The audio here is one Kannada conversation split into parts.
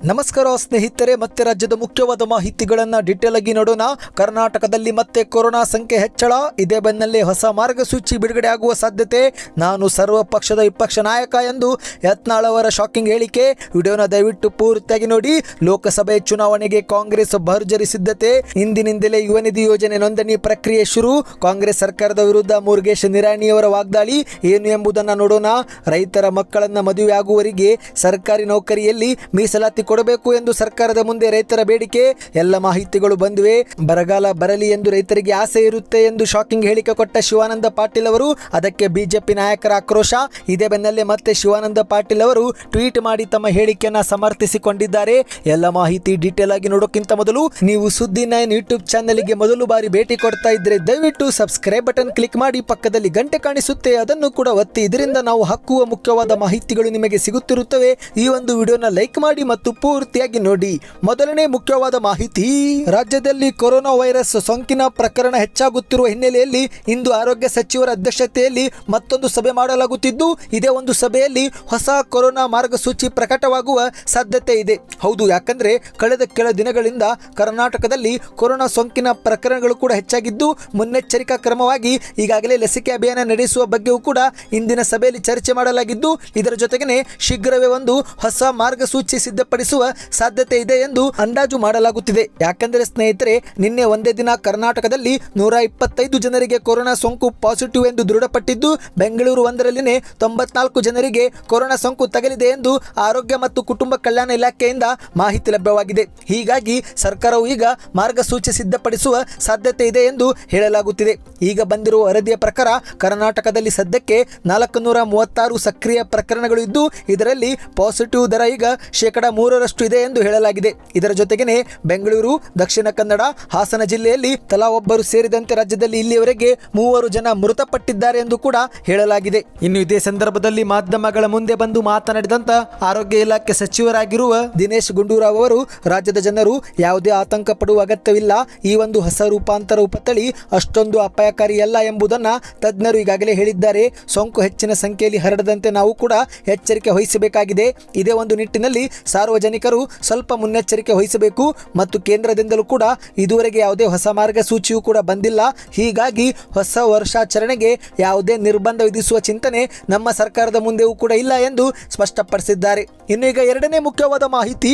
ನಮಸ್ಕಾರ ಸ್ನೇಹಿತರೆ, ಮತ್ತೆ ರಾಜ್ಯದ ಮುಖ್ಯವಾದ ಮಾಹಿತಿಗಳನ್ನು ಡೀಟೇಲ್ ಆಗಿ ನೋಡೋಣ. ಕರ್ನಾಟಕದಲ್ಲಿ ಮತ್ತೆ ಕೊರೋನಾ ಸಂಖ್ಯೆ ಹೆಚ್ಚಳ, ಇದೇ ಬೆನ್ನಲ್ಲೇ ಹೊಸ ಮಾರ್ಗಸೂಚಿ ಬಿಡುಗಡೆ ಆಗುವ ಸಾಧ್ಯತೆ. ನಾನು ಸರ್ವ ಪಕ್ಷದ ವಿಪಕ್ಷ ನಾಯಕ ಎಂದು ಯತ್ನಾಳ್ ಅವರ ಶಾಕಿಂಗ್ ಹೇಳಿಕೆ. ವಿಡಿಯೋನ ದಯವಿಟ್ಟು ಪೂರ್ತಿಯಾಗಿ ನೋಡಿ. ಲೋಕಸಭೆ ಚುನಾವಣೆಗೆ ಕಾಂಗ್ರೆಸ್ ಭರ್ಜರಿ ಸಿದ್ಧತೆ. ಇಂದಿನಿಂದಲೇ ಯುವ ನಿಧಿ ಯೋಜನೆ ನೋಂದಣಿ ಪ್ರಕ್ರಿಯೆ ಶುರು. ಕಾಂಗ್ರೆಸ್ ಸರ್ಕಾರದ ವಿರುದ್ಧ ಮುರುಗೇಶ್ ನಿರಾಣಿಯವರ ವಾಗ್ದಾಳಿ. ಏನು ಎಂಬುದನ್ನು ನೋಡೋಣ. ರೈತರ ಮಕ್ಕಳನ್ನ ಮದುವೆ ಆಗುವವರಿಗೆ ಸರ್ಕಾರಿ ನೌಕರಿಯಲ್ಲಿ ಮೀಸಲಾತಿ ಕೊಡಬೇಕು ಎಂದು ಸರ್ಕಾರದ ಮುಂದೆ ರೈತರ ಬೇಡಿಕೆ. ಎಲ್ಲ ಮಾಹಿತಿಗಳು ಬಂದಿವೆ. ಬರಗಾಲ ಬರಲಿ ಎಂದು ರೈತರಿಗೆ ಆಸೆ ಇರುತ್ತೆ ಎಂದು ಶಾಕಿಂಗ್ ಹೇಳಿಕೆ ಕೊಟ್ಟ ಶಿವಾನಂದ ಪಾಟೀಲ್ ಅವರು. ಅದಕ್ಕೆ ಬಿಜೆಪಿ ನಾಯಕರ ಆಕ್ರೋಶ. ಇದೇ ಬೆನ್ನಲ್ಲೇ ಮತ್ತೆ ಶಿವಾನಂದ ಪಾಟೀಲ್ ಅವರು ಟ್ವೀಟ್ ಮಾಡಿ ತಮ್ಮ ಹೇಳಿಕೆಯನ್ನ ಸಮರ್ಥಿಸಿಕೊಂಡಿದ್ದಾರೆ. ಎಲ್ಲ ಮಾಹಿತಿ ಡೀಟೇಲ್ ಆಗಿ ನೋಡೋಕ್ಕಿಂತ ಮೊದಲು ನೀವು ಸುದ್ದಿ ನೈನ್ ಯೂಟ್ಯೂಬ್ ಚಾನೆಲ್ಗೆ ಮೊದಲು ಬಾರಿ ಭೇಟಿ ಕೊಡ್ತಾ ಇದ್ರೆ ದಯವಿಟ್ಟು ಸಬ್ಸ್ಕ್ರೈಬ್ ಬಟನ್ ಕ್ಲಿಕ್ ಮಾಡಿ. ಪಕ್ಕದಲ್ಲಿ ಗಂಟೆ ಕಾಣಿಸುತ್ತೆ. ಅದನ್ನು ಕೂಡ ಒತ್ತಿ. ಇದರಿಂದ ನಾವು ಹಕ್ಕುವ ಮುಖ್ಯವಾದ ಮಾಹಿತಿಗಳು ನಿಮಗೆ ಸಿಗುತ್ತಿರುತ್ತವೆ. ಈ ಒಂದು ವಿಡಿಯೋನ ಲೈಕ್ ಮಾಡಿ ಮತ್ತು ಪೂರ್ತಿಯಾಗಿ ನೋಡಿ. ಮೊದಲನೇ ಮುಖ್ಯವಾದ ಮಾಹಿತಿ, ರಾಜ್ಯದಲ್ಲಿ ಕೊರೋನಾ ವೈರಸ್ ಸೋಂಕಿನ ಪ್ರಕರಣ ಹೆಚ್ಚಾಗುತ್ತಿರುವ ಹಿನ್ನೆಲೆಯಲ್ಲಿ ಇಂದು ಆರೋಗ್ಯ ಸಚಿವರ ಅಧ್ಯಕ್ಷತೆಯಲ್ಲಿ ಮತ್ತೊಂದು ಸಭೆ ಮಾಡಲಾಗುತ್ತಿದ್ದು, ಇದೇ ಒಂದು ಸಭೆಯಲ್ಲಿ ಹೊಸ ಕೊರೋನಾ ಮಾರ್ಗಸೂಚಿ ಪ್ರಕಟವಾಗುವ ಸಾಧ್ಯತೆ ಇದೆ. ಹೌದು, ಯಾಕಂದ್ರೆ ಕಳೆದ ಕೆಲ ದಿನಗಳಿಂದ ಕರ್ನಾಟಕದಲ್ಲಿ ಕೊರೋನಾ ಸೋಂಕಿನ ಪ್ರಕರಣಗಳು ಕೂಡ ಹೆಚ್ಚಾಗಿದ್ದು, ಮುನ್ನೆಚ್ಚರಿಕಾ ಕ್ರಮವಾಗಿ ಈಗಾಗಲೇ ಲಸಿಕೆ ಅಭಿಯಾನ ನಡೆಸುವ ಬಗ್ಗೆಯೂ ಕೂಡ ಇಂದಿನ ಸಭೆಯಲ್ಲಿ ಚರ್ಚೆ ಮಾಡಲಾಗಿದ್ದು, ಇದರ ಜೊತೆಗೆ ಶೀಘ್ರವೇ ಒಂದು ಹೊಸ ಮಾರ್ಗಸೂಚಿ ಸಿದ್ಧಪಡಿಸುವ ಸಾಧ್ಯತೆ ಇದೆ ಎಂದು ಅಂದಾಜು ಮಾಡಲಾಗುತ್ತಿದೆ. ಯಾಕೆಂದರೆ ಸ್ನೇಹಿತರೆ, ನಿನ್ನೆ ಒಂದೇ ದಿನ ಕರ್ನಾಟಕದಲ್ಲಿ ನೂರ ಇಪ್ಪತ್ತೈದು ಜನರಿಗೆ ಕೊರೋನಾ ಸೋಂಕು ಪಾಸಿಟಿವ್ ಎಂದು ದೃಢಪಟ್ಟಿದ್ದು, ಬೆಂಗಳೂರು ಒಂದರಲ್ಲಿನೇ ತೊಂಬತ್ನಾಲ್ಕು ಜನರಿಗೆ ಕೊರೋನಾ ಸೋಂಕು ತಗಲಿದೆ ಎಂದು ಆರೋಗ್ಯ ಮತ್ತು ಕುಟುಂಬ ಕಲ್ಯಾಣ ಇಲಾಖೆಯಿಂದ ಮಾಹಿತಿ ಲಭ್ಯವಾಗಿದೆ. ಹೀಗಾಗಿ ಸರ್ಕಾರವು ಈಗ ಮಾರ್ಗಸೂಚಿ ಸಿದ್ಧಪಡಿಸುವ ಸಾಧ್ಯತೆ ಇದೆ ಎಂದು ಹೇಳಲಾಗುತ್ತಿದೆ. ಈಗ ಬಂದಿರುವ ವರದಿಯ ಪ್ರಕಾರ ಕರ್ನಾಟಕದಲ್ಲಿ ಸದ್ಯಕ್ಕೆ ನಾಲ್ಕು ನೂರ ಮೂವತ್ತಾರು ಸಕ್ರಿಯ ಪ್ರಕರಣಗಳು ಇದ್ದು, ಇದರಲ್ಲಿ ಪಾಸಿಟಿವ್ ದರ ಈಗ ಶೇಕಡ ಮೂರರಷ್ಟು ಇದೆ ಎಂದು ಹೇಳಲಾಗಿದೆ. ಇದರ ಜೊತೆಗೇನೆ ಬೆಂಗಳೂರು, ದಕ್ಷಿಣ ಕನ್ನಡ, ಹಾಸನ ಜಿಲ್ಲೆಯಲ್ಲಿ ತಲಾ ಒಬ್ಬರು ಸೇರಿದಂತೆ ರಾಜ್ಯದಲ್ಲಿ ಇಲ್ಲಿಯವರೆಗೆ ಮೂವರು ಜನ ಮೃತಪಟ್ಟಿದ್ದಾರೆ ಎಂದು ಕೂಡ ಹೇಳಲಾಗಿದೆ. ಇನ್ನು ಇದೇ ಸಂದರ್ಭದಲ್ಲಿ ಮಾಧ್ಯಮಗಳ ಮುಂದೆ ಬಂದು ಮಾತನಾಡಿದಂತ ಆರೋಗ್ಯ ಇಲಾಖೆ ಸಚಿವರಾಗಿರುವ ದಿನೇಶ್ ಗುಂಡೂರಾವ್ ಅವರು, ರಾಜ್ಯದ ಜನರು ಯಾವುದೇ ಆತಂಕ ಪಡುವ ಅಗತ್ಯವಿಲ್ಲ. ಈ ಒಂದು ಹೊಸ ರೂಪಾಂತರ ಉಪತಳಿ ಅಷ್ಟೊಂದು ಅಪಾಯಕಾರಿಯಲ್ಲ ಎಂಬುದನ್ನ ತಜ್ಞರು ಈಗಾಗಲೇ ಹೇಳಿದ್ದಾರೆ. ಸೋಂಕು ಹೆಚ್ಚಿನ ಸಂಖ್ಯೆಯಲ್ಲಿ ಹರಡದಂತೆ ನಾವು ಕೂಡ ಎಚ್ಚರಿಕೆ ವಹಿಸಬೇಕಾಗಿದೆ. ಇದೇ ಒಂದು ನಿಟ್ಟಿನಲ್ಲಿ ಸಾರ್ವಜನಿಕರು ಸ್ವಲ್ಪ ಮುನ್ನೆಚ್ಚರಿಕೆ ವಹಿಸಬೇಕು ಮತ್ತು ಕೇಂದ್ರದಿಂದಲೂ ಕೂಡ ಇದುವರೆಗೆ ಯಾವುದೇ ಹೊಸ ಮಾರ್ಗಸೂಚಿಯೂ ಕೂಡ ಬಂದಿಲ್ಲ. ಹೀಗಾಗಿ ಹೊಸ ವರ್ಷಾಚರಣೆಗೆ ಯಾವುದೇ ನಿರ್ಬಂಧ ವಿಧಿಸುವ ಚಿಂತನೆ ನಮ್ಮ ಸರ್ಕಾರದ ಮುಂದೆಯೂ ಕೂಡ ಇಲ್ಲ ಎಂದು ಸ್ಪಷ್ಟಪಡಿಸಿದ್ದಾರೆ. ಇನ್ನು ಈಗ ಎರಡನೇ ಮುಖ್ಯವಾದ ಮಾಹಿತಿ,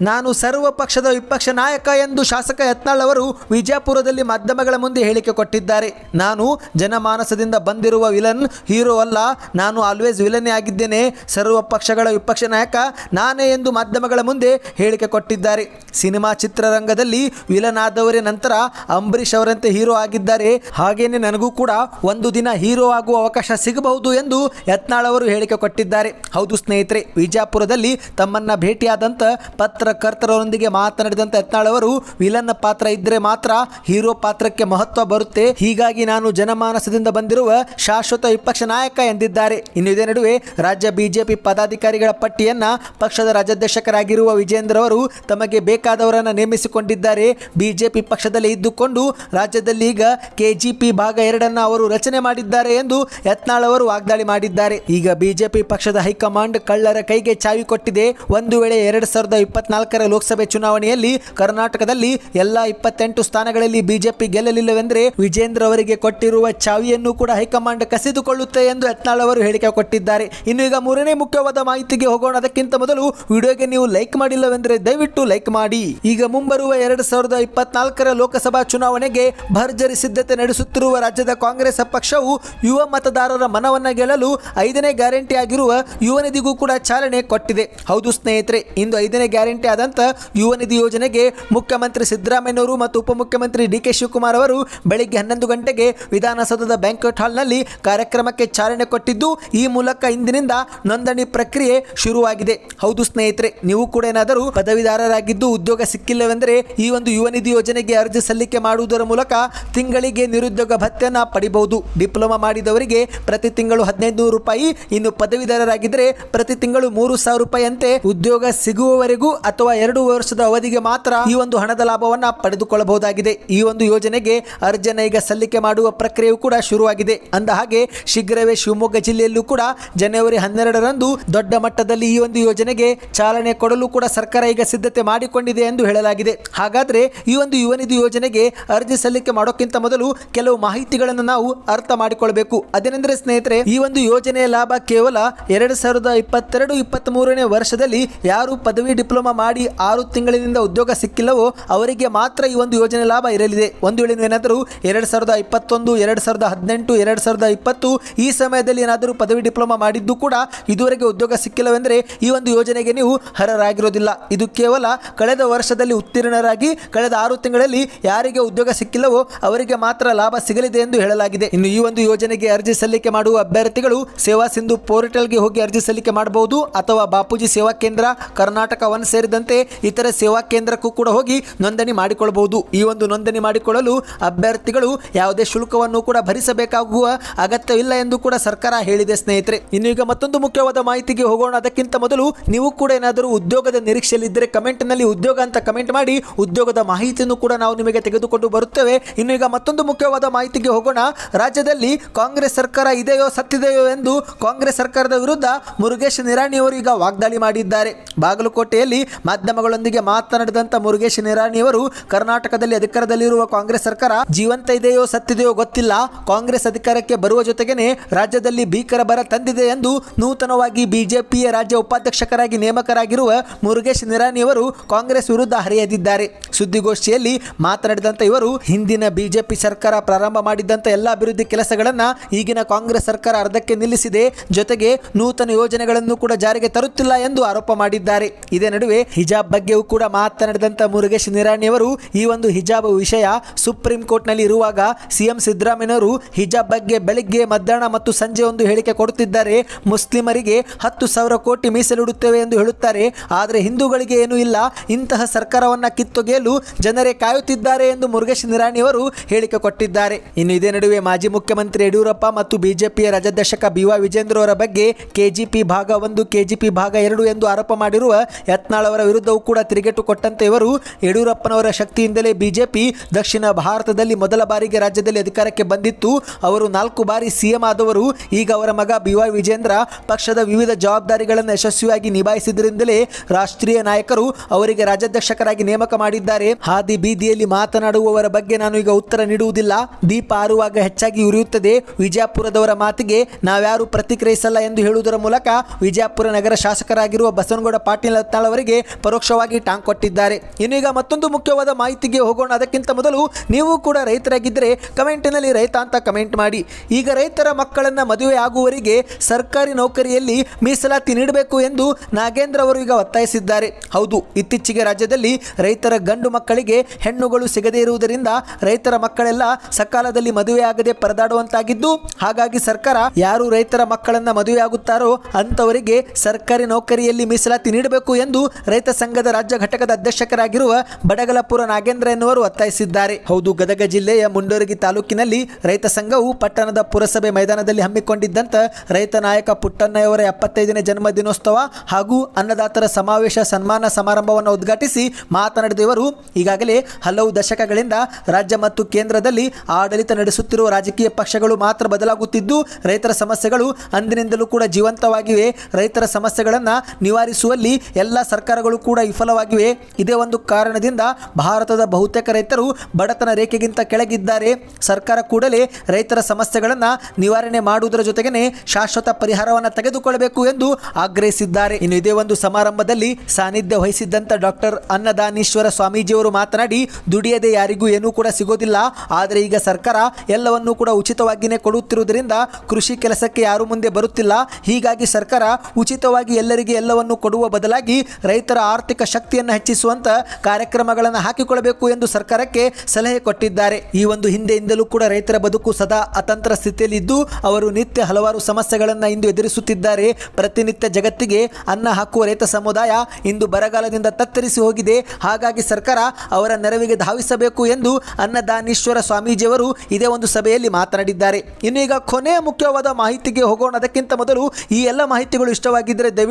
ನಾನು ಸರ್ವ ಪಕ್ಷದ ವಿಪಕ್ಷ ನಾಯಕ ಎಂದು ಶಾಸಕ ಯತ್ನಾಳ್ ಅವರು ವಿಜಯಪುರದಲ್ಲಿ ಮಾಧ್ಯಮಗಳ ಮುಂದೆ ಹೇಳಿಕೆ ಕೊಟ್ಟಿದ್ದಾರೆ. ನಾನು ಜನಮಾನಸದಿಂದ ಬಂದಿರುವ ವಿಲನ್, ಹೀರೋ ಅಲ್ಲ, ನಾನು ಆಲ್ವೇಸ್ ವಿಲನ್ನೇ ಆಗಿದ್ದೇನೆ. ಸರ್ವ ಪಕ್ಷಗಳ ವಿಪಕ್ಷ ನಾಯಕ ನಾನೇ ಎಂದು ಮಾಧ್ಯಮಗಳ ಮುಂದೆ ಹೇಳಿಕೆ ಕೊಟ್ಟಿದ್ದಾರೆ. ಸಿನಿಮಾ ಚಿತ್ರರಂಗದಲ್ಲಿ ವಿಲನ್ ಆದವರೇ ನಂತರ ಅಂಬರೀಷ್ ಅವರಂತೆ ಹೀರೋ ಆಗಿದ್ದಾರೆ. ಹಾಗೇನೆ ನನಗೂ ಕೂಡ ಒಂದು ದಿನ ಹೀರೋ ಆಗುವ ಅವಕಾಶ ಸಿಗಬಹುದು ಎಂದು ಯತ್ನಾಳ್ ಅವರು ಹೇಳಿಕೆ ಕೊಟ್ಟಿದ್ದಾರೆ. ಹೌದು ಸ್ನೇಹಿತರೆ, ವಿಜಯಪುರದಲ್ಲಿ ತಮ್ಮನ್ನ ಭೇಟಿಯಾದಂತ ಪತ್ರಕರ್ತರೊಂದಿಗೆ ಮಾತನಾಡಿದಂತ ಯತ್ನಾಳ್ ಅವರು ವಿಲನ್ ಪಾತ್ರ ಇದ್ರೆ ಮಾತ್ರ ಹೀರೋ ಪಾತ್ರಕ್ಕೆ ಮಹತ್ವ ಬರುತ್ತೆ. ಹೀಗಾಗಿ ನಾನು ಜನಮಾನಸದಿಂದ ಬಂದಿರುವ ಶಾಶ್ವತ ವಿಪಕ್ಷ ನಾಯಕ ಎಂದಿದ್ದಾರೆ. ಇನ್ನು ಇದೇ ನಡುವೆ ರಾಜ್ಯ ಬಿಜೆಪಿ ಪದಾಧಿಕಾರಿಗಳ ಪಟ್ಟಿಯನ್ನ ಪಕ್ಷದ ರಾಜ್ಯಾಧ್ಯಕ್ಷರಾಗಿರುವ ವಿಜೇಂದ್ರ ಅವರು ತಮಗೆ ಬೇಕಾದವರನ್ನ ನೇಮಿಸಿಕೊಂಡಿದ್ದಾರೆ. ಬಿಜೆಪಿ ಪಕ್ಷದಲ್ಲಿ ಇದ್ದುಕೊಂಡು ರಾಜ್ಯದಲ್ಲಿ ಈಗ ಕೆಜಿಪಿ ಭಾಗ ಎರಡನ್ನ ಅವರು ರಚನೆ ಮಾಡಿದ್ದಾರೆ ಎಂದು ಯತ್ನಾಳ್ ಅವರು ವಾಗ್ದಾಳಿ ಮಾಡಿದ್ದಾರೆ. ಈಗ ಬಿಜೆಪಿ ಪಕ್ಷದ ಹೈಕಮಾಂಡ್ ಕಳ್ಳರ ಕೈಗೆ ಚಾವಿ ಕೊಟ್ಟಿದೆ. ಒಂದು ವೇಳೆ ಎರಡು ಸಾವಿರದ ಇಪ್ಪತ್ನಾಲ್ಕರ ಲೋಕಸಭೆ ಚುನಾವಣೆಯಲ್ಲಿ ಕರ್ನಾಟಕದಲ್ಲಿ ಎಲ್ಲ ಇಪ್ಪತ್ತೆಂಟು ಸ್ಥಾನಗಳಲ್ಲಿ ಬಿಜೆಪಿ ಗೆಲ್ಲಲಿಲ್ಲವೆಂದರೆ ವಿಜೇಂದ್ರ ಅವರಿಗೆ ಕೊಟ್ಟಿರುವ ಚಾವಿಯನ್ನು ಕೂಡ ಹೈಕಮಾಂಡ್ ಕಸಿದುಕೊಳ್ಳುತ್ತೆ ಎಂದು ಯತ್ನಾಳ್ ಅವರು ಹೇಳಿಕೆ ಕೊಟ್ಟಿದ್ದಾರೆ. ಇನ್ನು ಈಗ ಮೂರನೇ ಮುಖ್ಯವಾದ ಮಾಹಿತಿಗೆ ಹೋಗೋಣ. ಅದಕ್ಕಿಂತ ಮೊದಲು ವಿಡಿಯೋಗೆ ನೀವು ಲೈಕ್ ಮಾಡಿಲ್ಲವೆಂದರೆ ದಯವಿಟ್ಟು ಲೈಕ್ ಮಾಡಿ. ಈಗ ಮುಂಬರುವ ಎರಡು ಸಾವಿರದ ಇಪ್ಪತ್ನಾಲ್ಕರ ಲೋಕಸಭಾ ಚುನಾವಣೆಗೆ ಭರ್ಜರಿ ಸಿದ್ಧತೆ ನಡೆಸುತ್ತಿರುವ ರಾಜ್ಯದ ಕಾಂಗ್ರೆಸ್ ಪಕ್ಷವು ಯುವ ಮತದಾರರ ಮನವನ್ನ ಗೆಲ್ಲಲು ಐದನೇ ಗ್ಯಾರಂಟಿ ಆಗಿರುವ ಯುವ ನಿಧಿಗೂ ಕೂಡ ಚಾಲನೆ ಕೊಟ್ಟಿದೆ. ಹೌದು ಸ್ನೇಹಿತರೆ, ಇಂದು ಐದನೇ ಗ್ಯಾರಂಟಿ ಆದಂತ ಯುವ ನಿಧಿ ಯೋಜನೆಗೆ ಮುಖ್ಯಮಂತ್ರಿ ಸಿದ್ದರಾಮಯ್ಯನವರು ಮತ್ತು ಉಪಮುಖ್ಯಮಂತ್ರಿ ಡಿ ಕೆ ಶಿವಕುಮಾರ್ ಅವರು ಬೆಳಿಗ್ಗೆ ಹನ್ನೊಂದು ಗಂಟೆಗೆ ವಿಧಾನಸೌಧದ ಬ್ಯಾಂಕ್ವೆಟ್ ಹಾಲ್ನಲ್ಲಿ ಕಾರ್ಯಕ್ರಮಕ್ಕೆ ಚಾಲನೆ ಕೊಟ್ಟಿದ್ದು, ಈ ಮೂಲಕ ಇಂದಿನಿಂದ ನೋಂದಣಿ ಪ್ರಕ್ರಿಯೆ ಶುರುವಾಗಿದೆ. ಹೌದು ಸ್ನೇಹಿತರೆ, ನೀವು ಕೂಡ ಏನಾದರೂ ಪದವಿದಾರರಾಗಿದ್ದು ಉದ್ಯೋಗ ಸಿಕ್ಕಿಲ್ಲವೆಂದರೆ ಈ ಒಂದು ಯುವ ನಿಧಿ ಯೋಜನೆಗೆ ಅರ್ಜಿ ಸಲ್ಲಿಕೆ ಮಾಡುವುದರ ಮೂಲಕ ತಿಂಗಳಿಗೆ ನಿರುದ್ಯೋಗ ಭತ್ಯೆಯನ್ನು ಪಡಿಬಹುದು. ಡಿಪ್ಲೊಮಾ ಮಾಡಿದವರಿಗೆ ಪ್ರತಿ ತಿಂಗಳು ಹದಿನೈದು ರೂಪಾಯಿ, ಇನ್ನು ಪದವೀಧರರಾಗಿದ್ದರೆ ಪ್ರತಿ ತಿಂಗಳು ಮೂರು ಸಾವಿರ ರೂಪಾಯಿ ಅಂತೆ ಉದ್ಯೋಗ ಸಿಗುವವರೆಗೂ ಅಥವಾ ಎರಡು ವರ್ಷದ ಅವಧಿಗೆ ಮಾತ್ರ ಈ ಒಂದು ಹಣದ ಲಾಭವನ್ನ ಪಡೆದುಕೊಳ್ಳಬಹುದಾಗಿದೆ. ಈ ಒಂದು ಯೋಜನೆಗೆ ಅರ್ಜನ ಈಗ ಸಲ್ಲಿಕೆ ಮಾಡುವ ಪ್ರಕ್ರಿಯೆಯು ಕೂಡ ಶುರುವಾಗಿದೆ. ಅಂದ ಹಾಗೆ ಶೀಘ್ರವೇ ಶಿವಮೊಗ್ಗ ಜಿಲ್ಲೆಯಲ್ಲೂ ಕೂಡ ಜನವರಿ ಹನ್ನೆರಡರಂದು ದೊಡ್ಡ ಮಟ್ಟದಲ್ಲಿ ಈ ಒಂದು ಯೋಜನೆಗೆ ಚಾಲನೆ ಕೊಡಲು ಕೂಡ ಸರ್ಕಾರ ಈಗ ಸಿದ್ಧತೆ ಮಾಡಿಕೊಂಡಿದೆ ಎಂದು ಹೇಳಲಾಗಿದೆ. ಹಾಗಾದ್ರೆ ಈ ಒಂದು ಯುವ ಯೋಜನೆಗೆ ಅರ್ಜಿ ಸಲ್ಲಿಕೆ ಮಾಡೋಕ್ಕಿಂತ ಮೊದಲು ಕೆಲವು ಮಾಹಿತಿಗಳನ್ನು ನಾವು ಅರ್ಥ ಮಾಡಿಕೊಳ್ಳಬೇಕು ಅದೇನೆಂದರೆ ಸ್ನೇಹಿತರೆ, ಈ ಒಂದು ಯೋಜನೆಯ ಲಾಭ ಕೇವಲ ಎರಡು ಸಾವಿರದ ಇಪ್ಪತ್ತೆರಡು ಇಪ್ಪತ್ತ್ ಮೂರನೇ ವರ್ಷದಲ್ಲಿ ಯಾರು ಪದವಿ ಡಿಪ್ಲೊಮಾ ಮಾಡಿ ಆರು ತಿಂಗಳಿನಿಂದ ಉದ್ಯೋಗ ಸಿಕ್ಕಿಲ್ಲವೋ ಅವರಿಗೆ ಮಾತ್ರ ಈ ಒಂದು ಯೋಜನೆ ಲಾಭ ಇರಲಿದೆ. ಒಂದು ವೇಳೆ ಏನಾದರೂ ಎರಡು ಸಾವಿರದ ಇಪ್ಪತ್ತೊಂದು, ಎರಡು ಸಾವಿರದ ಹದಿನೆಂಟು, ಎರಡು ಸಾವಿರದ ಇಪ್ಪತ್ತು ಈ ಸಮಯದಲ್ಲಿ ಏನಾದರೂ ಪದವಿ ಡಿಪ್ಲೊಮಾ ಮಾಡಿದ್ದು ಕೂಡ ಇದುವರೆಗೆ ಉದ್ಯೋಗ ಸಿಕ್ಕಿಲ್ಲವೆಂದರೆ ಈ ಒಂದು ಯೋಜನೆಗೆ ನೀವು ಅರ್ಹರಾಗಿರೋದಿಲ್ಲ ಇದು ಕೇವಲ ಕಳೆದ ವರ್ಷದಲ್ಲಿ ಉತ್ತೀರ್ಣರಾಗಿ ಕಳೆದ ಆರು ತಿಂಗಳಲ್ಲಿ ಯಾರಿಗೆ ಉದ್ಯೋಗ ಸಿಕ್ಕಿಲ್ಲವೋ ಅವರಿಗೆ ಮಾತ್ರ ಲಾಭ ಸಿಗಲಿದೆ ಎಂದು ಹೇಳಲಾಗಿದೆ. ಇನ್ನು ಈ ಒಂದು ಯೋಜನೆಗೆ ಅರ್ಜಿ ಸಲ್ಲಿಕೆ ಮಾಡುವ ಅಭ್ಯರ್ಥಿಗಳು ಸೇವಾ ಸಿಂಧು ಪೋರ್ಟಲ್ಗೆ ಹೋಗಿ ಅರ್ಜಿ ಸಲ್ಲಿಕೆ ಮಾಡಬಹುದು ಅಥವಾ ಬಾಪೂಜಿ ಸೇವಾ ಕೇಂದ್ರ ಕರ್ನಾಟಕ ಒನ್ ಸೇರಿದಂತೆ ಇತರ ಸೇವಾ ಕೇಂದ್ರಕ್ಕೂ ಕೂಡ ಹೋಗಿ ನೋಂದಣಿ ಮಾಡಿಕೊಳ್ಳಬಹುದು ಈ ಒಂದು ನೋಂದಣಿ ಮಾಡಿಕೊಳ್ಳಲು ಅಭ್ಯರ್ಥಿಗಳು ಯಾವುದೇ ಶುಲ್ಕವನ್ನು ಕೂಡ ಭರಿಸಬೇಕಾಗುವ ಅಗತ್ಯವಿಲ್ಲ ಎಂದು ಕೂಡ ಸರ್ಕಾರ ಹೇಳಿದೆ ಸ್ನೇಹಿತರೆ. ಇನ್ನು ಈಗ ಮತ್ತೊಂದು ಮುಖ್ಯವಾದ ಮಾಹಿತಿಗೆ ಹೋಗೋಣ. ಅದಕ್ಕಿಂತ ಮೊದಲು ನೀವು ಕೂಡ ಏನಾದರೂ ಉದ್ಯೋಗದ ನಿರೀಕ್ಷೆಯಲ್ಲಿದ್ದರೆ ಕಮೆಂಟ್ನಲ್ಲಿ ಉದ್ಯೋಗ ಅಂತ ಕಮೆಂಟ್ ಮಾಡಿ ಉದ್ಯೋಗದ ಮಾಹಿತಿಯನ್ನು ಕೂಡ ನಾವು ನಿಮಗೆ ತೆಗೆದುಕೊಂಡು ಬರುತ್ತೇವೆ. ಇನ್ನು ಈಗ ಮತ್ತೊಂದು ಮುಖ್ಯವಾದ ಮಾಹಿತಿಗೆ ಹೋಗೋಣ. ರಾಜ್ಯದಲ್ಲಿ ಕಾಂಗ್ರೆಸ್ ಸರ್ಕಾರ ಇದೆಯೋ ಸತ್ತಿದೆಯೋ ಎಂದು ಕಾಂಗ್ರೆಸ್ ಸರ್ಕಾರದ ವಿರುದ್ಧ ಮುರುಗೇಶ್ ನಿರಾಣಿಯವರು ಈಗ ವಾಗ್ದಾಳಿ ಮಾಡಿದ್ದಾರೆ. ಬಾಗಲಕೋಟೆಯಲ್ಲಿ ಮಾಧ್ಯಮಗಳೊಂದಿಗೆ ಮಾತನಾಡಿದಂತ ಮುರುಗೇಶ್ ನಿರಾಣಿಯವರು ಕರ್ನಾಟಕದಲ್ಲಿ ಅಧಿಕಾರದಲ್ಲಿರುವ ಕಾಂಗ್ರೆಸ್ ಸರ್ಕಾರ ಜೀವಂತ ಇದೆಯೋ ಸತ್ತಿದೆಯೋ ಗೊತ್ತಿಲ್ಲ. ಕಾಂಗ್ರೆಸ್ ಅಧಿಕಾರಕ್ಕೆ ಬರುವ ಜೊತೆಗೇನೆ ರಾಜ್ಯದಲ್ಲಿ ಭೀಕರ ಬರ ತಂದಿದೆ ಎಂದು ನೂತನವಾಗಿ ಬಿಜೆಪಿಯ ರಾಜ್ಯ ಉಪಾಧ್ಯಕ್ಷಕರಾಗಿ ನೇಮಕರಾಗಿರುವ ಮುರುಗೇಶ್ ನಿರಾಣಿಯವರು ಕಾಂಗ್ರೆಸ್ ವಿರುದ್ಧ ಹರಿಯದಿದ್ದಾರೆ. ಸುದ್ದಿಗೋಷ್ಠಿಯಲ್ಲಿ ಮಾತನಾಡಿದಂಥ ಇವರು, ಹಿಂದಿನ ಬಿಜೆಪಿ ಸರ್ಕಾರ ಪ್ರಾರಂಭ ಮಾಡಿದ್ದಂಥ ಎಲ್ಲ ಅಭಿವೃದ್ಧಿ ಕೆಲಸಗಳನ್ನ ಈಗಿನ ಕಾಂಗ್ರೆಸ್ ಸರ್ಕಾರ ಅರ್ಧಕ್ಕೆ ನಿಲ್ಲಿಸಿದೆ. ಜೊತೆಗೆ ನೂತನ ಯೋಜನೆಗಳನ್ನು ಕೂಡ ಜಾರಿಗೆ ತರುತ್ತಿಲ್ಲ ಎಂದು ಆರೋಪ ಮಾಡಿದ್ದಾರೆ. ಇದೇ ನಡುವೆ ಹಿಜಾಬ್ ಬಗ್ಗೆಯೂ ಕೂಡ ಮಾತನಾಡಿದಂಥ ಮುರುಗೇಶ್ ನಿರಾಣಿಯವರು ಈ ಒಂದು ಹಿಜಾಬ್ ವಿಷಯ ಸುಪ್ರೀಂ ಕೋರ್ಟ್ನಲ್ಲಿ ಇರುವಾಗ ಸಿಎಂ ಸಿದ್ದರಾಮಯ್ಯನವರು ಹಿಜಾಬ್ ಬಗ್ಗೆ ಬೆಳಿಗ್ಗೆ ಮಧ್ಯಾಹ್ನ ಮತ್ತು ಸಂಜೆ ಒಂದು ಹೇಳಿಕೆ ಕೊಡುತ್ತಿದ್ದಾರೆ. ಮುಸ್ಲಿಮರಿಗೆ ಹತ್ತು ಸಾವಿರ ಕೋಟಿ ಮೀಸಲಿಡುತ್ತೇವೆ ಎಂದು ಹೇಳುತ್ತಾರೆ. ಆದರೆ ಹಿಂದೂಗಳಿಗೆ ಏನೂ ಇಲ್ಲ. ಇಂತಹ ಸರ್ಕಾರವನ್ನ ಕಿತ್ತೊಗೆಯಲು ಜನರೇ ಕಾಯುತ್ತಿದ್ದಾರೆ ಎಂದು ಮುರುಗೇಶ್ ನಿರಾಣಿಯವರು ಹೇಳಿಕೆ ಕೊಟ್ಟಿದ್ದಾರೆ. ಇನ್ನು ಇದೇ ನಡುವೆ ಮಾಜಿ ಮುಖ್ಯಮಂತ್ರಿ ಯಡಿಯೂರಪ್ಪ ಮತ್ತು ಬಿಜೆಪಿಯ ರಾಜ್ಯಾಧ್ಯಕ್ಷ ಬಿ ವಿಜೇಂದ್ರ ಅವರ ಬಗ್ಗೆ ಕೆಜಿಪಿ ಭಾಗ ಒಂದು, ಕೆಜಿಪಿ ಭಾಗ ಎರಡು ಎಂದು ಆರೋಪ ಮಾಡಿರುವ ಯತ್ನಾಳ್ ಅವರ ವಿರುದ್ಧವೂ ಕೂಡ ತಿರುಗೇಟು ಕೊಟ್ಟಂತೆ ಇವರು ಯಡಿಯೂರಪ್ಪನವರ ಶಕ್ತಿಯಿಂದಲೇ ಬಿಜೆಪಿ ದಕ್ಷಿಣ ಭಾರತದಲ್ಲಿ ಮೊದಲ ಬಾರಿಗೆ ರಾಜ್ಯದಲ್ಲಿ ಅಧಿಕಾರಕ್ಕೆ ಬಂದಿತ್ತು. ಅವರು ನಾಲ್ಕು ಬಾರಿ ಸಿಎಂ ಆದವರು. ಈಗ ಅವರ ಮಗ ಬಿ ವೈ ವಿಜೇಂದ್ರ ಪಕ್ಷದ ವಿವಿಧ ಜವಾಬ್ದಾರಿಗಳನ್ನು ಯಶಸ್ವಿಯಾಗಿ ನಿಭಾಯಿಸಿದ್ರಿಂದಲೇ ರಾಷ್ಟ್ರೀಯ ನಾಯಕರು ಅವರಿಗೆ ರಾಜ್ಯಾಧ್ಯಕ್ಷಕರಾಗಿ ನೇಮಕ ಮಾಡಿದ್ದಾರೆ. ಹಾದಿ ಬೀದಿಯಲ್ಲಿ ಮಾತನಾಡುವವರ ಬಗ್ಗೆ ನಾನು ಈಗ ಉತ್ತರ ನೀಡುವುದಿಲ್ಲ. ದೀಪ ಆರುವಾಗ ಹೆಚ್ಚಾಗಿ ಉರಿಯುತ್ತದೆ. ವಿಜಯಪುರದವರ ಮಾತಿಗೆ ನಾವ್ಯಾರು ಪ್ರತಿಕ್ರಿಯಿಸಲ್ಲ ಎಂದು ಹೇಳುವುದರ ಮೂಲಕ ವಿಜಯಪುರ ನಗರ ಶಾಸಕರಾಗಿರುವ ಬಸವನಗೌಡ ಪಾಟೀಲ್ ಅವರಿಗೆ ಪರೋಕ್ಷವಾಗಿ ಟಾಂಗ್ ಕೊಟ್ಟಿದ್ದಾರೆ. ಇನ್ನೀಗ ಮತ್ತೊಂದು ಮುಖ್ಯವಾದ ಮಾಹಿತಿಗೆ ಹೋಗೋಣ. ಅದಕ್ಕಿಂತ ಮೊದಲು ನೀವು ಕೂಡ ರೈತರಾಗಿದ್ದರೆ ಕಮೆಂಟಿನಲ್ಲಿ ರೈತ ಅಂತ ಕಮೆಂಟ್ ಮಾಡಿ. ಈಗ ರೈತರ ಮಕ್ಕಳನ್ನ ಮದುವೆ ಆಗುವವರಿಗೆ ಸರ್ಕಾರಿ ನೌಕರಿಯಲ್ಲಿ ಮೀಸಲಾತಿ ನೀಡಬೇಕು ಎಂದು ನಾಗೇಂದ್ರ ಅವರು ಈಗ ಒತ್ತಾಯಿಸಿದ್ದಾರೆ. ಹೌದು, ಇತ್ತೀಚೆಗೆ ರಾಜ್ಯದಲ್ಲಿ ರೈತರ ಗಂಡು ಮಕ್ಕಳಿಗೆ ಹೆಣ್ಣುಗಳು ಸಿಗದೇ ಇರುವುದರಿಂದ ರೈತರ ಮಕ್ಕಳೆಲ್ಲ ಸಕಾಲದಲ್ಲಿ ಮದುವೆ ಆಗದೆ ಪರದಾಡುವಂತಾಗಿದ್ದು, ಹಾಗಾಗಿ ಸರ್ಕಾರ ಯಾರು ರೈತರ ಮಕ್ಕಳನ್ನ ಮದುವೆಯಾಗುತ್ತಾರೋ ಅಂತವರಿಗೆ ಸರ್ಕಾರಿ ನೌಕರಿಯಲ್ಲಿ ಮೀಸಲಾತಿ ನೀಡಬೇಕು ಎಂದು ರೈತ ಸಂಘದ ರಾಜ್ಯ ಘಟಕದ ಅಧ್ಯಕ್ಷರಾಗಿರುವ ಬಡಗಲಪುರ ನಾಗೇಂದ್ರ ಎನ್ನುವರು ಒತ್ತಾಯಿಸಿದ್ದಾರೆ. ಹೌದು, ಗದಗ ಜಿಲ್ಲೆಯ ಮುಂಡೋರಗಿ ತಾಲೂಕಿನಲ್ಲಿ ರೈತ ಸಂಘವು ಪಟ್ಟಣದ ಪುರಸಭೆ ಮೈದಾನದಲ್ಲಿ ಹಮ್ಮಿಕೊಂಡಿದ್ದಂತ ರೈತ ನಾಯಕ ಪುಟ್ಟಣ್ಣಯವರ ಎಪ್ಪತ್ತೈದನೇ ಜನ್ಮ ದಿನೋತ್ಸವ ಹಾಗೂ ಅನ್ನದಾತರ ಸಮಾವೇಶ ಸನ್ಮಾನ ಸಮಾರಂಭವನ್ನು ಉದ್ಘಾಟಿಸಿ ಮಾತನಾಡಿದ ಇವರು ಈಗಾಗಲೇ ಹಲವು ದಶಕಗಳಿಂದ ರಾಜ್ಯ ಮತ್ತು ಕೇಂದ್ರದಲ್ಲಿ ಆಡಳಿತ ನಡೆಸುತ್ತಿರುವ ರಾಜಕೀಯ ಪಕ್ಷಗಳು ಮಾತ್ರ ಬದಲಾಗುತ್ತಿದ್ದು, ರೈತರ ಸಮಸ್ಯೆಗಳು ಅಂದಿನಿಂದಲೂ ಕೂಡ ಜೀವಂತವಾಗಿವೆ. ರೈತರ ಸಮಸ್ಯೆಗಳನ್ನು ನಿವಾರಿಸುವಲ್ಲಿ ಎಲ್ಲ ಸರ್ಕಾರಗಳು ಕೂಡ ವಿಫಲವಾಗಿವೆ. ಇದೇ ಒಂದು ಕಾರಣದಿಂದ ಭಾರತದ ಬಹುತೇಕ ರೈತರು ಬಡತನ ರೇಖೆಗಿಂತ ಕೆಳಗಿದ್ದಾರೆ. ಸರ್ಕಾರ ಕೂಡಲೇ ರೈತರ ಸಮಸ್ಯೆಗಳನ್ನು ನಿವಾರಣೆ ಮಾಡುವುದರ ಜೊತೆಗೇನೆ ಶಾಶ್ವತ ಪರಿಹಾರವನ್ನು ತೆಗೆದುಕೊಳ್ಳಬೇಕು ಎಂದು ಆಗ್ರಹಿಸಿದ್ದಾರೆ. ಇನ್ನು ಇದೇ ಒಂದು ಸಮಾರಂಭದಲ್ಲಿ ಸಾನ್ನಿಧ್ಯ ವಹಿಸಿದ್ದಂಥ ಡಾಕ್ಟರ್ ಅನ್ನದಾನೀಶ್ವರ ಸ್ವಾಮೀಜಿಯವರು ಮಾತನಾಡಿ, ದುಡಿಯದೆ ಯಾರಿಗೂ ಏನೂ ಕೂಡ ಸಿಗೋದಿಲ್ಲ. ಆದರೆ ಈಗ ಸರ್ಕಾರ ಎಲ್ಲವನ್ನೂ ಕೂಡ ಉಚಿತವಾಗಿಯೇ ಕೊಡುತ್ತಿರುವುದರಿಂದ ಕೃಷಿ ಕೆಲಸಕ್ಕೆ ಯಾರು ಮುಂದೆ ಬರುತ್ತಿಲ್ಲ. ಹೀಗಾಗಿ ಸರ್ಕಾರ ಉಚಿತವಾಗಿ ಎಲ್ಲರಿಗೆ ಎಲ್ಲವನ್ನು ಕೊಡುವ ಬದಲಾಗಿ ರೈತರ ಆರ್ಥಿಕ ಶಕ್ತಿಯನ್ನು ಹೆಚ್ಚಿಸುವಂತ ಕಾರ್ಯಕ್ರಮಗಳನ್ನು ಹಾಕಿಕೊಳ್ಳಬೇಕು ಎಂದು ಸರ್ಕಾರಕ್ಕೆ ಸಲಹೆ ಕೊಟ್ಟಿದ್ದಾರೆ. ಈ ಒಂದು ಹಿಂದೆಯಿಂದಲೂ ಕೂಡ ರೈತರ ಬದುಕು ಸದಾ ಅತಂತ್ರ ಸ್ಥಿತಿಯಲ್ಲಿದ್ದು, ಅವರು ನಿತ್ಯ ಹಲವಾರು ಸಮಸ್ಯೆಗಳನ್ನು ಇಂದು ಎದುರಿಸುತ್ತಿದ್ದಾರೆ. ಪ್ರತಿನಿತ್ಯ ಜಗತ್ತಿಗೆ ಅನ್ನ ಹಾಕುವ ರೈತ ಸಮುದಾಯ ಇಂದು ಬರಗಾಲದಿಂದ ತತ್ತರಿಸಿ ಹೋಗಿದೆ. ಹಾಗಾಗಿ ಸರ್ಕಾರ ಅವರ ನೆರವಿಗೆ ಧಾವಿಸಬೇಕು ಎಂದು ಅನ್ನದಾನೀಶ್ವರ ಸ್ವಾಮೀಜಿಯವರು ಇದೇ ಒಂದು ಸಭೆಯಲ್ಲಿ ಮಾತನಾಡಿದ್ದಾರೆ. ಇನ್ನೀಗ ಕೊನೆಯ ಮುಖ್ಯವಾದ ಮಾಹಿತಿಗೆ ಹೋಗೋಣ. ಅದಕ್ಕಿಂತ ಮೊದಲು ಈ ಎಲ್ಲ ಮಾಹಿತಿಗಳು ಇಷ್ಟವಾಗಿದ್ದರೆ ದಯವಿಟ್ಟು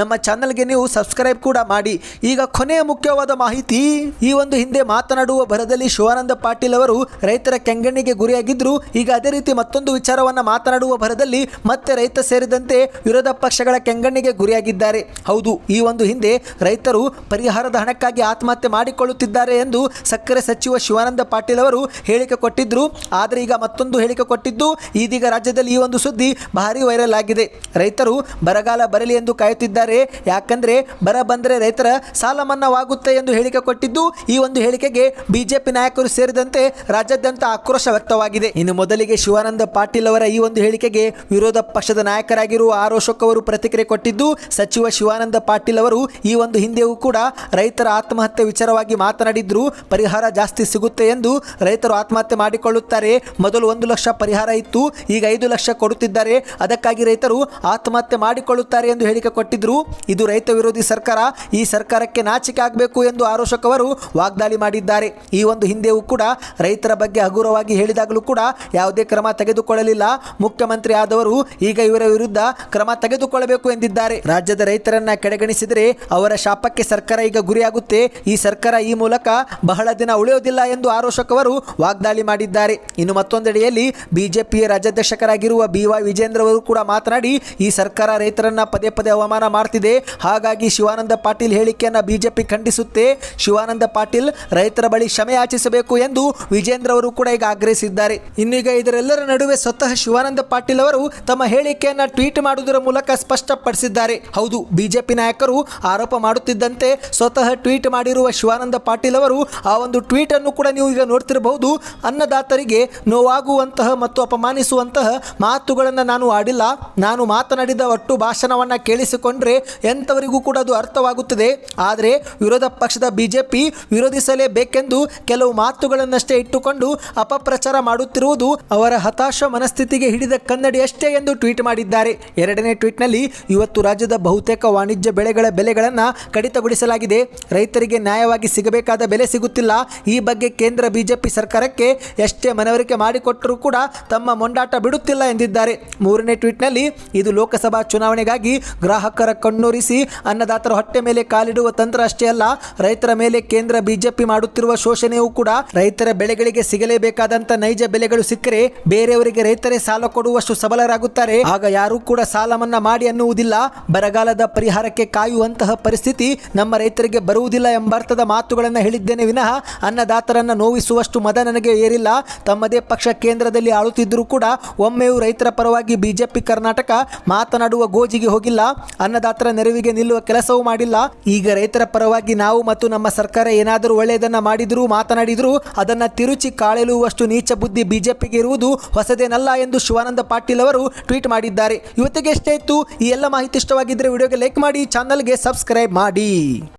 ನಮ್ಮ ಚಾನಲ್ಗೆ ನೀವು ಸಬ್ಸ್ಕ್ರೈಬ್ ಕೂಡ ಮಾಡಿ. ಈಗ ಕೊನೆಯ ಮುಖ್ಯವಾದ ಮಾಹಿತಿ, ಈ ಒಂದು ಹಿಂದೆ ಮಾತನಾಡುವ ಭರದಲ್ಲಿ ಶಿವಾನಂದ ಪಾಟೀಲ್ ಅವರು ರೈತರ ಕೆಂಗಣ್ಣಿಗೆ ಗುರಿಯಾಗಿದ್ರು. ಈಗ ಅದೇ ರೀತಿ ಮತ್ತೊಂದು ವಿಚಾರವನ್ನ ಮಾತನಾಡುವ ಭರದಲ್ಲಿ ಮತ್ತೆ ರೈತ ಸೇರಿದಂತೆ ವಿರೋಧ ಪಕ್ಷಗಳ ಕೆಂಗಣ್ಣಿಗೆ ಗುರಿಯಾಗಿದ್ದಾರೆ. ಹೌದು, ಈ ಒಂದು ಹಿಂದೆ ರೈತರು ಪರಿಹಾರದ ಹಣಕ್ಕಾಗಿ ಆತ್ಮಹತ್ಯೆ ಮಾಡಿಕೊಳ್ಳುತ್ತಿದ್ದಾರೆ ಎಂದು ಸಕ್ಕರೆ ಸಚಿವ ಶಿವಾನಂದ ಪಾಟೀಲ್ ಅವರು ಹೇಳಿಕೆ ಕೊಟ್ಟಿದ್ರು. ಆದರೆ ಈಗ ಮತ್ತೊಂದು ಹೇಳಿಕೆ ಕೊಟ್ಟಿದ್ದು ಇದೀಗ ರಾಜ್ಯದಲ್ಲಿ ಈ ಒಂದು ಸುದ್ದಿ ಭಾರಿ ವೈರಲ್ ಆಗಿದೆ. ರೈತರು ಬರಗಾಲ ಬರಲಿ ಎಂದು ಕಾಯುತ್ತಿದ್ದಾರೆ. ಯಾಕಂದ್ರೆ ಬರ ಬಂದರೆ ರೈತರ ಸಾಲ ಮನ್ನಾವಾಗುತ್ತೆ ಎಂದು ಹೇಳಿಕೆ ಕೊಟ್ಟಿದ್ದು, ಈ ಒಂದು ಹೇಳಿಕೆಗೆ ಬಿಜೆಪಿ ನಾಯಕರು ಸೇರಿದಂತೆ ರಾಜ್ಯಾದ್ಯಂತ ಆಕ್ರೋಶ ವ್ಯಕ್ತವಾಗಿದೆ. ಇನ್ನು ಮೊದಲಿಗೆ ಶಿವಾನಂದ ಪಾಟೀಲ್ ಅವರ ಈ ಒಂದು ಹೇಳಿಕೆಗೆ ವಿರೋಧ ಪಕ್ಷದ ನಾಯಕರಾಗಿರುವ ಆರ್ ಅಶೋಕ್ ಅವರು ಪ್ರತಿಕ್ರಿಯೆ ಕೊಟ್ಟಿದ್ದು, ಸಚಿವ ಶಿವಾನಂದ ಪಾಟೀಲ್ ಅವರು ಈ ಒಂದು ಹಿಂದೆಯೂ ಕೂಡ ರೈತರ ಆತ್ಮಹತ್ಯೆ ವಿಚಾರವಾಗಿ ಮಾತನಾಡಿದ್ರು. ಪರಿಹಾರ ಜಾಸ್ತಿ ಸಿಗುತ್ತೆ ಎಂದು ರೈತರು ಆತ್ಮಹತ್ಯೆ ಮಾಡಿಕೊಳ್ಳುತ್ತಾರೆ. ಮೊದಲು ಒಂದು ಲಕ್ಷ ಪರಿಹಾರ ಇತ್ತು, ಈಗ ಐದು ಲಕ್ಷ ಕೊಡುತ್ತಿದ್ದಾರೆ. ಅದಕ್ಕಾಗಿ ರೈತರು ಆತ್ಮಹತ್ಯೆ ಮಾಡಿಕೊಳ್ಳುತ್ತಾರೆ ಎಂದು ಹೇಳಿಕೆ ಕೊಟ್ಟಿದ್ರು. ಇದು ರೈತ ವಿರೋಧಿ ಸರ್ಕಾರ. ಈ ಸರ್ಕಾರಕ್ಕೆ ನಾಚಿಕೆ ಆಗಬೇಕು ಎಂದು ಆರೋಶಕ್ ಅವರು ವಾಗ್ದಾಳಿ ಮಾಡಿದ್ದಾರೆ. ಈ ಒಂದು ಹಿಂದೆಯೂ ಕೂಡ ರೈತರ ಬಗ್ಗೆ ಹಗುರವಾಗಿ ಹೇಳಿದಾಗಲೂ ಕೂಡ ಯಾವುದೇ ಕ್ರಮ ತೆಗೆದುಕೊಳ್ಳಲಿಲ್ಲ. ಮುಖ್ಯಮಂತ್ರಿ ಆದವರು ಈಗ ಇವರ ವಿರುದ್ಧ ಕ್ರಮ ತೆಗೆದುಕೊಳ್ಳಬೇಕು ಎಂದಿದ್ದಾರೆ. ರಾಜ್ಯದ ರೈತರನ್ನ ಕಡೆಗಣಿಸಿದರೆ ಅವರ ಶಾಪಕ್ಕೆ ಸರ್ಕಾರ ಈಗ ಗುರಿಯಾಗುತ್ತೆ. ಈ ಸರ್ಕಾರ ಈ ಮೂಲಕ ಬಹಳ ದಿನ ಉಳಿಯೋದಿಲ್ಲ ಎಂದು ಆರೋಶಕ್ ಅವರು ವಾಗ್ದಾಳಿ ಮಾಡಿದ್ದಾರೆ. ಇನ್ನು ಮತ್ತೊಂದೆಡೆಯಲ್ಲಿ ಬಿಜೆಪಿಯ ರಾಜ್ಯಾಧ್ಯಕ್ಷರಾಗಿರುವ ಬಿ ವಿಜೇಂದ್ರ ಅವರು ಕೂಡ ಮಾತನಾಡಿ ಈ ಸರ್ಕಾರ ರೈತರನ್ನ ಪದೇ ಪದೇ ಅವಮಾನ ಮಾಡ್ತಿದೆ. ಹಾಗಾಗಿ ಶಿವಾನಂದ ಪಾಟೀಲ್ ಹೇಳಿಕೆಯನ್ನ ಬಿಜೆಪಿ ಖಂಡಿಸುತ್ತೆ. ಶಿವಾನಂದ ಪಾಟೀಲ್, ರೈತರ ಬಳಿ ಕ್ಷಮೆ ಯಾಚಿಸಬೇಕು ಎಂದು ವಿಜೇಂದ್ರ ಅವರು ಕೂಡ ಈಗ ಆಗ್ರಹಿಸಿದ್ದಾರೆ. ಇನ್ನೀಗ ಇದರೆಲ್ಲರ ನಡುವೆ ಸ್ವತಃ ಶಿವಾನಂದ ಪಾಟೀಲ್ ಅವರು ತಮ್ಮ ಹೇಳಿಕೆಯನ್ನ ಟ್ವೀಟ್ ಮಾಡುವುದರ ಮೂಲಕ ಸ್ಪಷ್ಟಪಡಿಸಿದ್ದಾರೆ. ಹೌದು, ಬಿಜೆಪಿ ನಾಯಕರು ಆರೋಪ ಮಾಡುತ್ತಿದ್ದಂತೆ ಸ್ವತಃ ಟ್ವೀಟ್ ಮಾಡಿರುವ ಶಿವಾನಂದ ಪಾಟೀಲ್ ಅವರು ಆ ಒಂದು ಟ್ವೀಟ್ ಅನ್ನು ಕೂಡ ನೀವು ಈಗ ನೋಡ್ತಿರಬಹುದು. ಅನ್ನದಾತರಿಗೆ ನೋವಾಗುವಂತಹ ಮತ್ತು ಅಪಮಾನಿಸುವಂತಹ ಮಾತುಗಳನ್ನು ನಾನು ಆಡಿಲ್ಲ. ನಾನು ಮಾತನಾಡಿದ ಒಟ್ಟು ಭಾಷಣವನ್ನು ಕೇಳಿಸಿಕೊಂಡ್ರೆ ಎಂಥವರಿಗೂ ಕೂಡ ಅದು ಅರ್ಥವಾಗುತ್ತದೆ. ಆದರೆ ವಿರೋಧ ಪಕ್ಷದ ಬಿಜೆಪಿ ವಿರೋಧಿಸಲೇಬೇಕೆಂದು ಕೆಲವು ಮಾತುಗಳನ್ನಷ್ಟೇ ಇಟ್ಟುಕೊಂಡು ಅಪಪ್ರಚಾರ ಮಾಡುತ್ತಿರುವುದು ಅವರ ಹತಾಶ ಮನಸ್ಥಿತಿಗೆ ಹಿಡಿದ ಕನ್ನಡಿಯಷ್ಟೇ ಎಂದು ಟ್ವೀಟ್ ಮಾಡಿದ್ದಾರೆ. ಎರಡನೇ ಟ್ವೀಟ್ನಲ್ಲಿ ಇವತ್ತು ರಾಜ್ಯದ ಬಹುತೇಕ ವಾಣಿಜ್ಯ ಬೆಳೆಗಳ ಬೆಲೆಗಳನ್ನು ಕಡಿತಗೊಳಿಸಲಾಗಿದೆ. ರೈತರಿಗೆ ನ್ಯಾಯವಾಗಿ ಸಿಗಬೇಕಾದ ಬೆಲೆ ಸಿಗುತ್ತಿಲ್ಲ. ಈ ಬಗ್ಗೆ ಕೇಂದ್ರ ಬಿಜೆಪಿ ಸರ್ಕಾರಕ್ಕೆ ಎಷ್ಟೇ ಮನವರಿಕೆ ಮಾಡಿಕೊಟ್ಟರೂ ಕೂಡ ತಮ್ಮ ಮೊಂಡಾಟ ಬಿಡುತ್ತಿಲ್ಲ ಎಂದಿದ್ದಾರೆ. ಮೂರನೇ ಟ್ವೀಟ್ನಲ್ಲಿ ಇದು ಲೋಕಸಭಾ ಚುನಾವಣೆಗಾಗಿ ಗ್ರಾಹಕರ ಕಣ್ಣೊರಿಸಿ ಅನ್ನದಾತರ ಹೊಟ್ಟೆ ಮೇಲೆ ಕಾಲಿಡುವ ತಂತ್ರ ಅಷ್ಟೇ ಅಲ್ಲ, ರೈತರ ಮೇಲೆ ಕೇಂದ್ರ ಬಿಜೆಪಿ ಮಾಡುತ್ತಿರುವ ಶೋಷಣೆಯೂ ಕೂಡ ರೈತರ ಬೆಳೆಗಳಿಗೆ ಸಿಗಲೇಬೇಕಾದಂತ ನೈಜ ಬೆಲೆಗಳು ಸಿಕ್ಕರೆ ಬೇರೆಯವರಿಗೆ ರೈತರೇ ಸಾಲ ಕೊಡುವಷ್ಟು ಸಬಲರಾಗುತ್ತಾರೆ. ಆಗ ಯಾರೂ ಕೂಡ ಸಾಲ ಮನ್ನಾ ಮಾಡಿ ಅನ್ನುವುದಿಲ್ಲ. ಬರಗಾಲದ ಪರಿಹಾರಕ್ಕೆ ಕಾಯುವಂತಹ ಪರಿಸ್ಥಿತಿ ನಮ್ಮ ರೈತರಿಗೆ ಬರುವುದಿಲ್ಲ ಎಂಬರ್ಥದ ಮಾತುಗಳನ್ನು ಹೇಳಿದ್ದೇನೆ ವಿನಃ ಅನ್ನದಾತರನ್ನ ನೋವಿಸುವಷ್ಟು ಮದ ನನಗೆ ಏರಿಲ್ಲ. ತಮ್ಮದೇ ಪಕ್ಷ ಕೇಂದ್ರದಲ್ಲಿ ಆಳುತ್ತಿದ್ದರೂ ಕೂಡ ಒಮ್ಮೆಯೂ ರೈತರ ಪರವಾಗಿ ಬಿಜೆಪಿ ಕರ್ನಾಟಕ ಮಾತನಾಡುವ ಗೋಜಿಗೆ ಹೋಗಿಲ್ಲ. ಅನ್ನದಾತರ ನೆರವಿಗೆ ನಿಲ್ಲುವ ಕೆಲಸವೂ ಮಾಡಿಲ್ಲ. ಈಗ ರೈತರ ಪರವಾಗಿ ನಾವು ಮತ್ತು ನಮ್ಮ ಸರ್ಕಾರ ಏನಾದರೂ ಒಳ್ಳೆಯದನ್ನ ಮಾಡಿದರೂ, ಮಾತನಾಡಿದರೂ, ಅದನ್ನ ತಿರುಚಿ ಕಾಳೆಲುವಷ್ಟು ನೀಚ ಬುದ್ಧಿ ಬಿಜೆಪಿಗೆ ಇರುವುದು ಹೊಸದೇನಲ್ಲ ಎಂದು ಶಿವಾನಂದ ಪಾಟೀಲ್ ಅವರು ಟ್ವೀಟ್ ಮಾಡಿದ್ದಾರೆ. ಇವತ್ತಿಗೆ ಎಷ್ಟೇ ಇತ್ತು, ಈ ಎಲ್ಲ ಮಾಹಿತಿ ಇಷ್ಟವಾಗಿದ್ದರೆ ವಿಡಿಯೋಗೆ ಲೈಕ್ ಮಾಡಿ, ಚಾನಲ್ಗೆ ಸಬ್ಸ್ಕ್ರೈಬ್ ಮಾಡಿ.